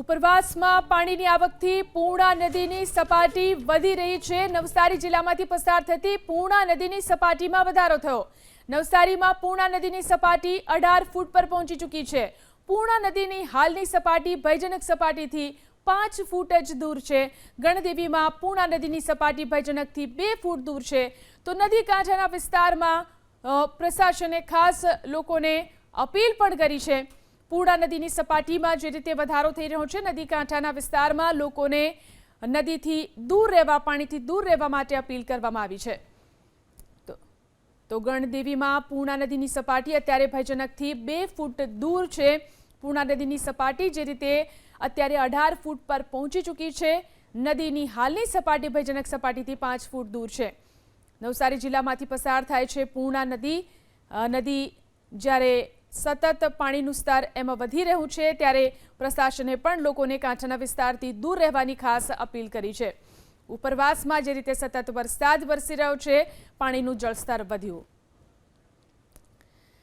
ઉપરવાસમાં પાણીની આવકથી પૂર્ણા નદીની સપાટી વધી રહી છે. નવસારી જિલ્લામાંથી પસાર થતી પૂર્ણા નદીની સપાટીમાં વધારો થયો. નવસારીમાં પૂર્ણા નદીની સપાટી અઢાર ફૂટ પર પહોંચી ચૂકી છે. પૂર્ણા નદીની હાલની સપાટી ભયજનક સપાટીથી પાંચ ફૂટ જ દૂર છે. ગણદેવીમાં પૂર્ણા નદીની સપાટી ભયજનકથી બે ફૂટ દૂર છે. તો નદી કાંઠાના વિસ્તારમાં પ્રશાસને ખાસ લોકોને અપીલ પણ કરી છે. પૂર્ણા નદીની સપાટીમાં જે રીતે વધારો થઈ રહ્યો છે, નદી કાંઠાના વિસ્તારમાં લોકોને નદીથી દૂર રહેવા, પાણીથી દૂર રહેવા માટે અપીલ કરવામાં આવી છે. તો ગણદેવીમાં પૂર્ણા નદીની સપાટી અત્યારે ભયજનકથી બે ફૂટ દૂર છે. પૂર્ણા નદીની સપાટી જે રીતે અત્યારે અઢાર ફૂટ પર પહોંચી ચૂકી છે, નદીની હાલની સપાટી ભયજનક સપાટીથી પાંચ ફૂટ દૂર છે. નવસારી જિલ્લામાંથી પસાર થાય છે પૂર્ણા નદી. નદી જ્યારે સતત પાણીનું સ્તર એમાં વધી રહ્યું છે, ત્યારે પ્રશાસને પણ લોકોને કાંઠાના વિસ્તારથી દૂર રહેવાની ખાસ અપીલ કરી છે. ઉપરવાસમાં જે રીતે સતત વરસાદ વરસી રહ્યો છે, પાણીનું જળસ્તર વધ્યું.